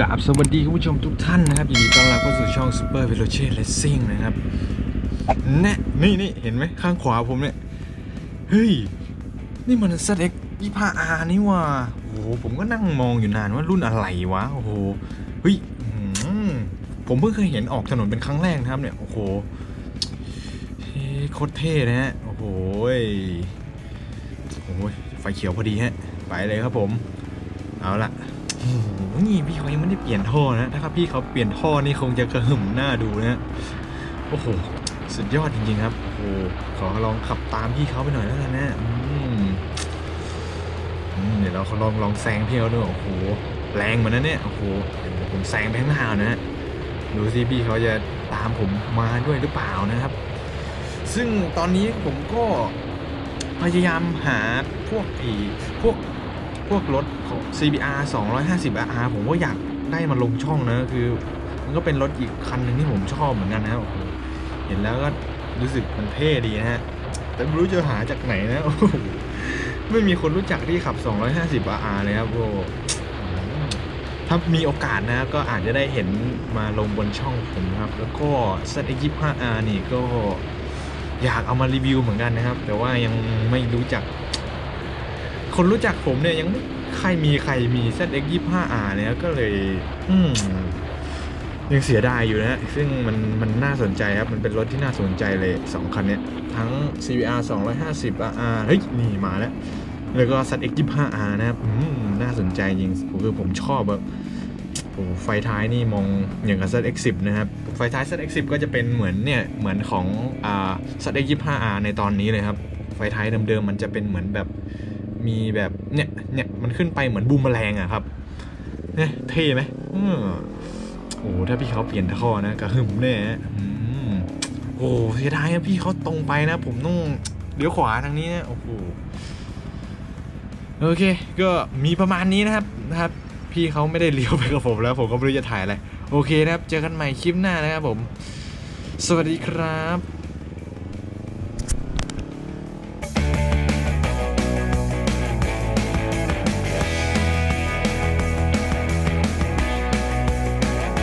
กราบสวัสดีคุณผู้ชมทุกท่านนะครับยินดีต้อนรับเข้าสู่ช่อง Super v e l o c e Racing นะครับแน่นี่นี่เห็นไหมข้างขวาผมเนี่ย เฮ้ย นี่มัน ZX 25R นี่ว่าโอ้โห ผมก็นั่งมองอยู่นานว่ารุ่นอะไรวะ โอ้โห เฮ้ยผมเพิ่งเคยเห็นออกถนนเป็นครั้งแรกนะครับเนี่ย โอ้โหเฮ้ยโคตรเท่นะฮะ โอ้โหโอ้ยไฟเขียวพอดีฮะ ไปเลยครับผม เอาละ นี่พี่เขายังไม่ได้เปลี่ยนท่อนะ ถ้าครับพี่เขาเปลี่ยนท่อนี่คงจะกระหึ่มหน้าดูนะ โอ้โห สุดยอดจริงๆครับ โอ้โห ขอลองขับตามพี่เขาไปหน่อยแล้วกันนะอืมอืมเดี๋ยวเราลองลองแซงพี่เขาด้วยโอ้โห แรงเหมือนนั้นเนี่ย โอ้โห เดี๋ยวผมแซงไปข้างหน้านะดูสิพี่เขาจะตามผมมาด้วยหรือเปล่านะครับ ซึ่งตอนนี้ผมก็พยายามหาพวกอีพวก วกรถของ CBR 250 RR ผมก็อยากได้มาลงช่องนะคือมันก็เป็นรถอีกคันหนึ่งที่ผมชอบเหมือนกันนะโอ้โหเห็นแล้วก็รู้สึกมันเท่ดีนะฮะแต่ไม่รู้จะหาจากไหนนะโอ้โหไม่มีคนรู้จักที่ขับ 250 RR เลยครับโอ้ถ้ามีโอกาสนะก็อาจจะได้เห็นมาลงบนช่องผมครับ แล้วก็ ZX25R นี่ก็อยากเอามารีวิวเหมือนกันนะครับ แต่ว่ายังไม่รู้จัก คนรู้จักผมเนี่ยยังไม่ใครมีใครมี ZX 25R เนี่ยก็เลย อืมยังเสียดายอยู่นะ ซึ่งมันมันน่าสนใจครับ มันเป็นรถที่น่าสนใจเลยสองคันเนี้ย ทั้ง CBR 250 RR เฮ้ย นี่มาแล้ว แล้วก็ ZX 25R นะครับอืมน่าสนใจจริง คือผมชอบแบบโอ้ไฟท้ายนี่มองอย่างกับ ZX 10 นะครับ ไฟท้าย ZX 10 ก็จะเป็นเหมือนเนี่ย เหมือนของอ่า ZX 25R ในตอนนี้เลยครับ ไฟท้ายเดิมๆมันจะเป็นเหมือนแบบ มีแบบเนี่ยเนี่ยมันขึ้นไปเหมือนบูมแมลงอะครับเนี่ยเท่ไหมอืมโอ้โหถ้าพี่เขาเปลี่ยนท่อนะกระหึ่มแน่ฮะอืมโอ้เสียดายนะพี่เขาตรงไปนะ ผมต้องเลี้ยวขวาทางนี้นะโอ้โหโอเค ก็มีประมาณนี้นะครับนะครับ พี่เขาไม่ได้เลี้ยวไปกับผมแล้ว ผมก็ไม่รู้จะถ่ายอะไรโอเคนะครับ เจอกันใหม่คลิปหน้านะครับผม สวัสดีครับ